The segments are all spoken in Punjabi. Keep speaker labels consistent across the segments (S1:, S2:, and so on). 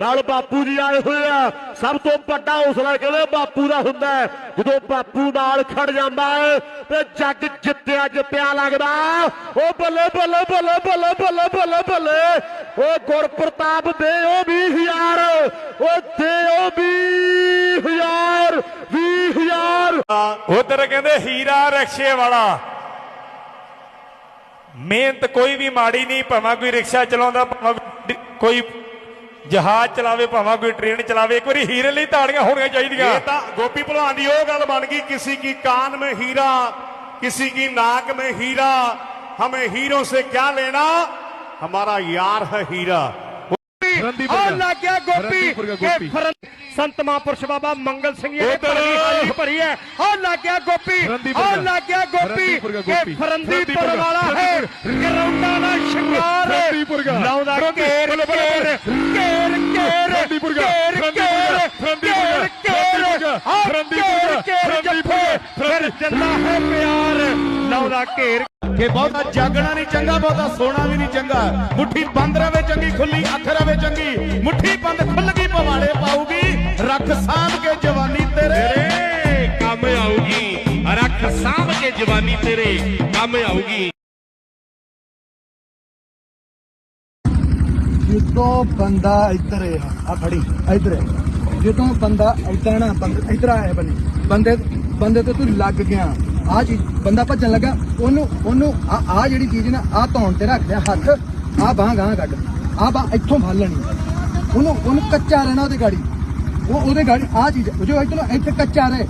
S1: ਨਾਲ ਬਾਪੂ ਜੀ ਆਏ ਹੋਏ ਆ। ਸਭ ਤੋਂ ਵੱਡਾ ਹੌਸਲਾ ਕਹਿੰਦੇ ਬਾਪੂ ਦਾ ਹੁੰਦਾ ਜਦੋਂ ਬਾਪੂ ਨਾਲ ਖੜ ਜਾਂਦਾ ਤੇ ਜੱਗ ਜਿੱਤਿਆ ਜਿੱਤਿਆ ਲੱਗਦਾ। ਉਹ ਬੱਲੇ ਬੱਲੇ ਬੱਲੇ ਬੱਲੇ ਬੱਲੇ ਬੱਲੇ ਬੱਲੇ। ਉਹ ਗੁਰਪ੍ਰਤਾਪ ਦੇ ਉਹ 20000 ਉਹ ਦੇ ਉਹ 20000 20000
S2: ਉਧਰ ਕਹਿੰਦੇ ਹੀਰਾ ਰਕਸ਼ੇ ਵਾਲਾ। ਮਿਹਨਤ ਕੋਈ ਵੀ ਮਾੜੀ ਨਹੀਂ, ਭਾਵੇਂ ਕੋਈ ਰਿਕਸ਼ਾ ਚਲਾਉਂਦਾ, ਭਾਵੇਂ ਕੋਈ ਜਹਾਜ਼ ਚਲਾਵੇ ਭਾਵੇਂ ਕੋਈ ਟ੍ਰੇਨ ਚਲਾਵੇ ਇੱਕ ਵਾਰੀ ਹੀਰੇ ਲਈ ਤਾੜੀਆਂ ਹੋਣੀਆਂ ਚਾਹੀਦੀਆਂ।
S3: ਇਹ ਤਾਂ ਗੋਪੀ ਭਲਵਾਨ ਦੀ ਉਹ ਗੱਲ ਬਣ ਗਈ ਕਿਸੇ ਕੀ ਕਾਨ ਮੇ ਹੀਰਾ ਕਿਸੇ ਕੀ ਨਾਕ ਮੇ ਹੀਰਾ ਹਮੇ ਹੀਰੋ ਸੇ ਕਿਆ ਲੈਣਾ? ਹਮਾਰਾ
S1: ਯਾਰ ਹੈ ਹੀਰਾ। ਗੋਪੀ ਸੰਤ ਮਹਾਂਪੁਰਸ਼ ਬਾਬਾ ਮੰਗਲ ਸਿੰਘ ਜੀ ਨੇ ਭਰੀ ਹਾਜ਼ਰੀ ਭਰੀ ਹੈ। ਔਰ ਲੱਗ ਗੋਪੀ। ਔਰ ਲੱਗ ਗੋਪੀ। ਕੇ ਫਰੰਦੀਪੁਰ ਵਾਲਾ ਹੈ। ਕਰੌਂਡਾ ਦਾ ਸ਼ਿੰਗਾਰ ਲਾਉਂਦਾ ਕੇ ਆ ਘੇਰ ਘੇਰ ਜੱਫੇ ਫਿਰ ਜੰਦਾ ਹੈ ਪਿਆਰ ਲਾਉਂਦਾ ਘੇਰ।
S3: ਕਿ ਬਹੁਤਾ ਜਾਗਣਾ ਨਹੀਂ ਚੰਗਾ ਬਹੁਤਾ ਸੋਣਾ ਵੀ ਨਹੀਂ ਚੰਗਾ। ਮੁੱਠੀ ਬੰਦ ਰਵੇ ਚੰਗੀ ਖੁੱਲੀ ਅੱਖ ਰਵੇ ਚੰਗੀ। ਮੁੱਠੀ ਬੰਦ ਖੁੱਲ ਗਈ ਪਵਾੜੇ ਪਾਊਗੀ। ਰੱਖ ਸਾਂਭ ਕੇ ਜਵਾਨੀ ਤੇਰੇ
S4: ਕੰਮ ਆਊਗੀ। ਰੱਖ ਸਾਂਭ ਕੇ ਜਵਾਨੀ ਤੇਰੇ ਕੰਮ ਆਊਗੀ।
S5: ਜਦੋਂ ਬੰਦਾ ਇੱਧਰ ਹੈ ਆ ਖੜੀ, ਇੱਧਰ ਹੈ ਜਦੋਂ ਬੰਦਾ ਇੱਧਰ ਨਾ, ਬੰਦਾ, ਇੱਧਰ ਆਇਆ ਬਣੀ ਬੰਦੇ। ਬੰਦੇ ਤੇ ਤੂੰ ਲੱਗ ਗਿਆ। ਆ ਚੀਜ਼ ਬੰਦਾ ਭੱਜਣ ਲੱਗਾ, ਉਹਨੂੰ ਉਹਨੂੰ, ਆ ਆ ਜਿਹੜੀ ਚੀਜ਼ ਨਾ, ਆ ਧੌਣ ਤੇ ਰੱਖ ਲਿਆ, ਹੱਥ, ਆ ਬਾਹ ਗਾਂ ਕੱਢ। ਆ ਬਾਹ ਇੱਥੋਂ ਫੜ ਲੈਣੀ। ਉਹਨੂੰ ਉਹਨੂੰ ਕੱਚਾ ਰਹਿਣਾ ਉਹਦੇ ਗਾੜੀ। ਉਹ, ਉਹਦੇ ਗਾੜੀ, ਆ ਚੀਜ਼ ਜੋ ਇੱਧਰੋਂ, ਇੱਥੇ ਕੱਚਾ ਰਹੇ।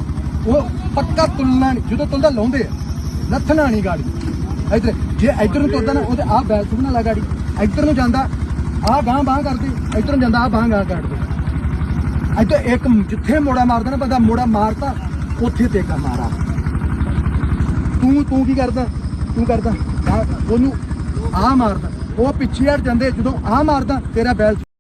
S5: ਉਹ ਪੱਕਾ ਤੁਲਣਾ ਨਹੀਂ ਜਦੋਂ ਤੁਲਦਾ ਲਾਉਂਦੇ ਆ। ਲੱਥਣਾ ਨਹੀਂ ਗਾੜੀ। ਇੱਧਰ, ਜੇ ਇੱਧਰ ਨੂੰ ਤੁਰਦਾ ਨਾ, ਉਹਦੇ ਆ ਬੈਲ ਸੁਣਾ ਲਾ ਗਾੜੀ। ਇੱਧਰ ਨੂੰ ਜਾਂਦਾ ਆ ਗਾਂ ਬਾਹ ਕਰਦੀ ਇੱਧਰ ਜਾਂਦਾ ਆ ਬਾਹ ਗਾਂ ਕੱਢਦੇ ਇੱਧਰ ਇੱਕ ਜਿੱਥੇ ਮੋੜਾ ਮਾਰਦਾ ਨਾ ਬੰਦਾ, ਮੋੜਾ ਮਾਰਤਾ, ਉੱਥੇ ਤੇ ਮਾਰਾ। ਤੂੰ ਤੂੰ ਕੀ ਕਰਦਾ? ਤੂੰ ਕਰਦਾ ਉਹਨੂੰ ਆ ਮਾਰਦਾ। ਉਹ ਪਿੱਛੇ ਹਟ ਜਾਂਦੇ, ਜਦੋਂ ਆ ਮਾਰਦਾ, ਤੇਰਾ ਬੈਲ